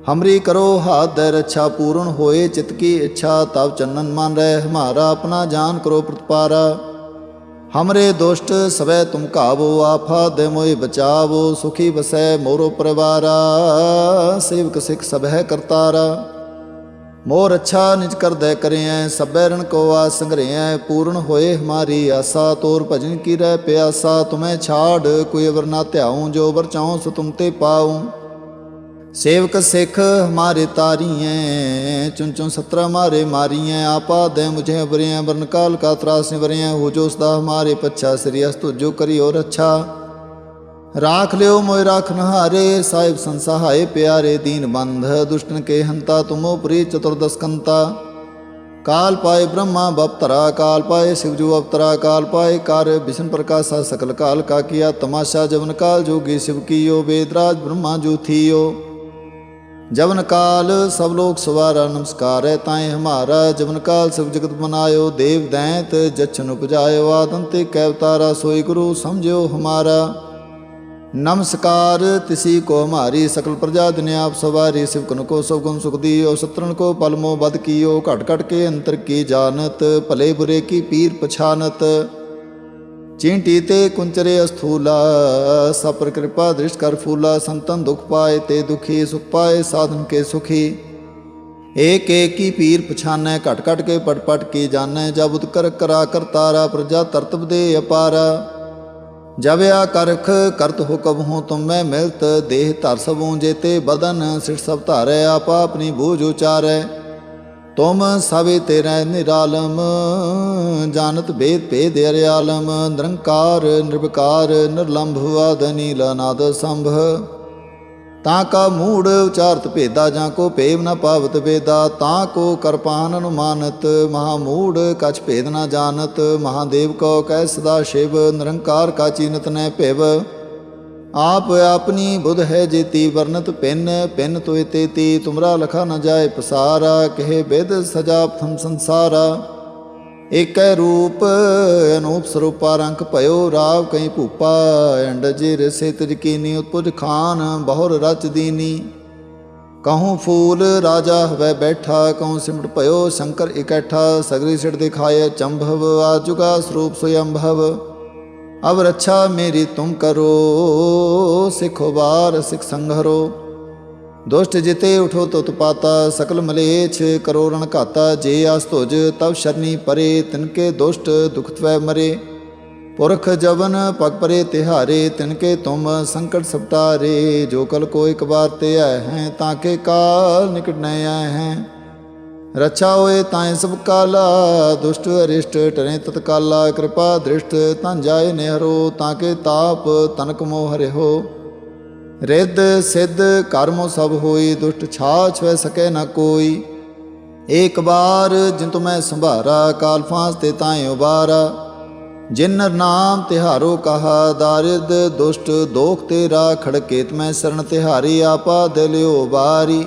ਚਉਪਈ ਹਮਰੀ ਕਰੋ ਹਾਥ ਦੇ ਰੱਛਾ ਪੂਰਨ ਹੋਏ, ਚਿਤ ਕੀ ਇੱਛਾ ਤਬ ਚੰਨਨ ਮਨ ਰਹਿ, ਹਮਾਰਾ ਆਪਣਾ ਜਾਨ ਕਰੋ ਪ੍ਰਤਪਾਰਾ। ਹਮਰੇ ਦੁਸ਼ਟ ਸਵੈ ਤੁਮ ਕਾਵੋ ਆਫਾ ਦੇ ਮੋਇ ਬਚਾਵੋ, ਸੁਖੀ ਵਸੈ ਮੋਰੋ ਪਰਿਵਾਰਾ। ਸੇਵਕ ਸਿਖ ਸਭ ਹੈ ਕਰਤਾਰਾ। ਮੋਰ ਅੱਛਾ ਨਿਜ ਕਰਦੈ ਕਰਿਐ, ਸਭੈ ਰਣ ਕੋ ਆ ਸੰਗਰਿਐ ਪੂਰਨ ਹੋਏ ਹਮਾਰੀ ਆਸਾ, ਤੋਰ ਭਜਨ ਕੀ ਰਹਿ ਪਿਆਸਾ, ਤੁਮੈ ਛਾੜ, ਕੋਈ ਅਵਰ ਨਾ ਧਿਆਉ, ਜੋ ਵਰ ਚਾਉ ਸੋ ਤੁਮ सेवक सिख हमारे तारियें, चुन चुन सत्रह मारे मारियें, आपा दे मुझे अबरे वर्ण काल का त्रास निवरे हो जो सदा हमारे पच्छा श्रेयस अस्तु, जो करी और अच्छा। राख लियो मोय राख नहारे, साहिब संसहाय प्यारे, दीन बंध, दुष्टन के हंता, तुमो प्री चतुर्दशकंता काल पाए ब्रह्मा बपतरा, काल पाए शिवजु अवतरा, काल पाए कार्य विष्णु प्रकाशा, सकल काल का किया तमाशा, जवन काल जोगी शिव की यो, वेदराज ब्रह्मा जो थी यो। ਜਵਨ ਕਾਲ ਸਭ ਲੋਕ ਸਵਾਰਾ ਨਮਸਕਾਰੈ ਤਾਏ ਹਮਾਰਾ, ਜਵਨ ਕਾਲ ਸਭ ਜਗਤ ਬਨਾਇਓ ਦੇਵ ਦੈਂਤ ਜਚਨ ਉਪਜਾਇਓ ਆਦਮ ਕੈਵਤਾਰਾ ਸੋਈ ਗੁਰੂ ਸਮਝਿਓ ਹਮਾਰਾ। ਨਮਸਕਾਰ, ਤਿਸੀ ਕੋ ਹਮਾਰੀ, ਸਕਲ ਪ੍ਰਜਾ ਦਿਨ ਆਪ ਸਵਾਰੀ ਸਿਵਕਨ ਕੋ ਸਭ ਗੁਣ ਸੁਖ ਦੀਓ ਸਤਰਨ ਕੋ ਪਲਮੋ ਬਦ ਕੀਓ, ਘਟ ਘਟ ਕੇ ਅੰਤਰ ਕੀ ਜਾਣਤ, ਭਲੇ ਬੁਰੇ ਕੀ ਪੀਰ ਪਛਾਨਤ। ਚੀਂਟੀ ਤੇ ਕੁੰਚਰੇ ਅਸਥੂਲਾ, ਸਪਰ ਕਿਰਪਾ ਦ੍ਰਿਸ਼ ਕਰ ਫੂਲਾ, ਸੰਤਨ ਦੁਖ ਪਾਏ ਤੇ ਦੁਖੀ, ਸੁਖ ਪਾਏ ਸਾਧਨ ਕੇ ਸੁਖੀ। ਏਕ ਏਕ ਪੀਰ ਪਛਾਨੈ, ਘਟ ਘਟ ਕੇ ਪਟ ਪਟ ਕੀ ਜਾਣੈ ਜਬ ਉਤ ਕਰ ਕਰਾ ਕਰਤਾਰਾ ਪ੍ਰਜਾ ਤਰਤਬ ਦੇ ਅਪਾਰ। ਜਬ ਆ ਕਰਖ ਕਰਤ ਹੁਕਮ ਹੋ ਤੁਮ ਮੈਂ ਮਿਲਤ, ਦੇਹ ਧਰ ਸਭੂ ਜੇਤੇ ਬਦਨ ਸਿਰ ਸਭ ਧਾਰੈ, ਆਪ ਆਪਣੀ ਬੂਝ ਉਚਾਰੈ। ਤੁਮ ਸਭੇ ਤੇਰੇ ਨਿਰਾਲਮ, ਜਾਣਤ ਭੇਦ ਭੇਦ ਅਰਿਆਲਮ, ਨਿਰੰਕਾਰ ਨਿਰਵਕਾਰ ਨਿਰਲੰਭ ਵਾਦ ਨੀਲ ਸੰਭ। ਤਾਂ ਕਾ ਮੂੜ ਉਚਾਰਤ ਭੇਦਾ, ਜਾਂ ਕੋ ਭੇਵ ਨ ਪਾਵਤ ਵੇਦਾ, ਤਾਂ ਕੋ ਕਰਪਾਨ ਅਨੁਮਾਨਤ, ਮਹਾ ਮੂੜ ਕਛ ਭੇਦ ਨ ਜਾਣਤ, ਮਹਾਦੇਵ ਕੋ ਕਹਿ ਸਦਾ ਸ਼ਿਵ, ਨਿਰੰਕਾਰ ਕਾ ਚੀਨਤ ਨੈ ਭਿਵ। ਆਪ ਆਪਣੀ ਬੁਧ ਹੈ ਜੇਤੀ ਵਰਨਤ ਪਿੰਨ ਪਿੰਨ ਤੋਇ ਤੇਤੀ ਤੁਮਰਾ ਲਖਾ ਨ ਜਾਏ ਪਸਾਰਾ, ਕਹੇ ਬਿਦ ਸਜਾ ਪ੍ਰਥਮ ਸੰਸਾਰਾ। ਏਕੈ ਰੂਪ, ਅਨੂਪ ਸਰੂਪਾ ਰੰਗ ਭਇਓ ਰਾਵ ਕਈ ਭੂਪਾ ਅੰਡਜ ਰਸੇ ਤਿਜ ਕੀਨੀ ਉਤਪੁਜ ਖਾਨ, ਬਹੁਰ ਰਚ ਦੀਨੀ। ਕਹੂੰ ਫੂਲ ਰਾਜਾ ਹਵੈ ਬੈਠਾ, ਕਹੂੰ ਸਿਮਟ ਭਇਓ ਸ਼ੰਕਰ ਇਕੱਠਾ, ਸਗਰੀ ਸਿੜ ਦਿਖਾਏ ਚੰਭਵ, ਆਜੁਗਾ ਸਰੂਪ ਸੁਯੰਭਵ। ਅਬ ਰੱਛਾ ਮੇਰੀ ਤੁਮ ਕਰੋ, ਸਿਖੋ ਬਾਰ ਸਿਖ ਸੰਘਰੋ। ਦੁਸ਼ਟ ਜਿਤੇ ਉਠੋ ਤੁਤ ਪਾਤਾ, ਸਕਲ ਮਲੇਛ ਕਰੋ ਰਣ ਘਾਤਾ। ਜੇ ਆਸ ਤੁਜ ਤਬ ਸ਼ਰਨੀ ਪਰੇ ਤਿਨਕੇ ਦੁਸ਼ਟ ਦੁਖ ਤਵੈ ਮਰੇ। ਪੁਰਖ ਜਵਨ ਪਗ ਪਰੇ ਤਿਹਾਰੇ ਤਿਨਕੇ ਤੁਮ ਸੰਕਟ ਸਪਟਾਰੇ ਜੋ ਕਲ ਕੋ ਇਕ ਬਾਰ ਤੇ ਆਏ ਹੈ, ਤਾਂ ਕੇ ਕਾਲ ਨਿਕਟ ਨੈ ਆਏ ਹੈ। ਰਛਾ ਹੋਏ ਤਾਏ ਸਭ ਕਾਲਾ, ਦੁਸ਼ਟ ਅਰਿਸ਼ਟ ਟਰੇ ਤਤਕਾਲਾ ਕਿਰਪਾ ਦ੍ਰਿਸ਼ਟ ਤਨ ਜਾਏ ਨਿਹਰੋ, ਤਾਂ ਕੇ ਤਾਪ ਤਨਕ ਮੋਹ ਹਰਿਓ ਰਿੱਧ ਸਿੱਧ ਕਰਮੋ ਸਭ ਹੋਈ, ਦੁਸ਼ਟ ਛਾ ਵੈ ਸਕੈ ਨਾ ਕੋਈ। ਏਕ ਬਾਰ ਜਿਨ ਤੁ ਮੈਂ ਸੰਭਾਰਾ, ਕਾਲ ਫਾਂਸ ਤੇ ਤਾਏ ਉਬਾਰਾ। ਜਿਨ ਨਾਮ ਤਿਹਾਰੋ ਕਹਾ, ਦਾਰਿਦ ਦੁਸ਼ਟ ਦੋਖ ਤੇਰਾ, ਖੜਕੇਤ ਮੈਂ ਸਰਨ ਤਿਹਾਰੀ, ਆਪਾ ਦਿਲਿਓ ਬਾਰੀ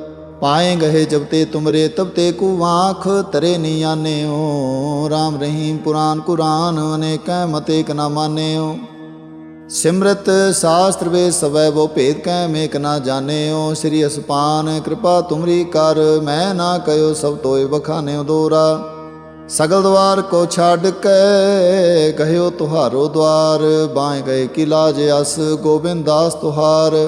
ਪਾਏ ਗਏ ਜਬ ਤੇ ਤੁਮਰੇ, ਤਬ ਤੇ ਕੂ ਆਂਖ ਤਰੇ ਨੀ ਆਨੇਓ। RAM ਰਹੀਮ ਪੁਰਾਨ ਕੁਰਾਨ, ਅਨੇਕੈ ਮਤੇ ਕ ਨਾ ਮਾਨਿਓ। ਸਿਮਰਤ ਸਾਸਤਰ ਵੇ ਸਵੈ, ਵੋ ਭੇਦ ਕੈ ਮੇਕ ਨਾ ਜਾਣਿਓ। ਸ੍ਰੀ ਅਸਪਾਨ, ਕਿਰਪਾ ਤੁਮਰੀ ਕਰ, ਮੈਂ ਨਾ ਕਯੋ ਸਭ ਤੋਏ ਬਖਾਨਿਓ ਦੋਰਾ। ਸਗਲ ਦਵਾਰ ਕੋ ਛੱਡ ਕੇ ਗਹਿਓ ਤੁਹਾਰੋ ਦਵਾਰ। ਬਾਏ ਗਏ ਕੀ ਲਾਜ ਅਸ, ਗੋਬਿੰਦ ਦਾਸ ਤੁਹਾਰ।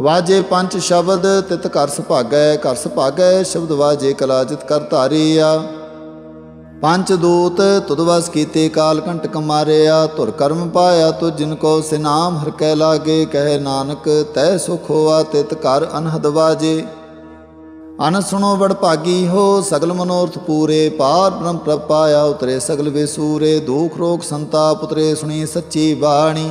ਵਾਜੇ ਪੰਜ ਸ਼ਬਦ, ਤਿਤ ਕਰ ਸੁਭਾਗੈ ਕਰ ਸੁਭਾਗੈ, ਸ਼ਬਦ ਵਾਜੇ ਕਲਾਜਿਤ ਕਰ ਧਾਰੀਆ। ਪੰਜ ਦੂਤ ਤੁਦਵਸ ਕੀਤੇ ਕਾਲ ਕੰਟਕ ਮਾਰਿਆ ਧੁਰ ਕਰਮ ਪਾਇਆ ਤੁ ਜਿਨ ਕੋ ਸਿਨਾਮ ਹਰ ਕੈ ਲਾਗੇ, ਕਹਿ ਨਾਨਕ ਤੈ ਸੁਖ ਹੋਆ ਤਿਤ ਕਰ ਅਨਹਦ ਵਾਜੇ। ਅਨ ਸੁਣੋ ਬੜ ਭਾਗੀ ਹੋ, ਸਗਲ ਮਨੋਰਥ ਪੂਰੇ, ਪਾਰ ਬ੍ਰਹਮ ਪ੍ਰਭ ਪਾਇਆ ਉਤਰੇ ਸਗਲ ਵਿਸੂਰੇ, ਦੁਖ ਰੋਗ ਸੰਤਾਪ ਉਤਰੇ ਸੁਣੀ ਸੱਚੀ ਬਾਣੀ।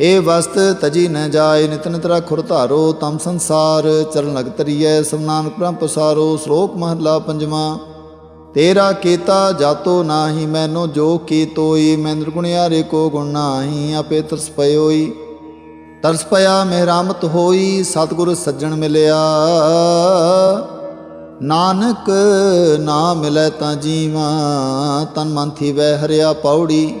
ਇਹ ਵਸਤ ਤਜੀ ਨ ਜਾਏ, ਨਿਤ ਨਿਤ ਰਖੁਰ ਧਾਰੋ, ਤਮ ਸੰਸਾਰ ਚਰਨ ਲਗ ਤਰੀਐ ਸਭ ਨਾਨਕ ਪਸਾਰੋ, ਸ਼ਲੋਕ ਮਹੱਲਾ ਪੰਜਵਾਂ। ਤੇਰਾ ਕੀਤਾ ਜਾਤੋ ਨਾਹੀ, ਮੈਨੋ ਜੋ ਕੀ ਤੋਈ, ਮੈਂ ਨਿਰਗੁਣਿਆਰੇ ਕੋ ਗੁਣ ਨਾਹੀ, ਆਪੇ ਤਰਸ ਪਇਓਈ। ਤਰਸ ਪਿਆ ਮਿਹਰਾਮਤ ਹੋਈ, ਸਤਿਗੁਰ ਸੱਜਣ ਮਿਲਿਆ। ਨਾਨਕ ਨਾ ਮਿਲੈ ਤਾਂ ਜੀਵਾ, ਤਨ ਮਨ ਵਹਿ ਹਰਿਆ ਪੌੜੀ।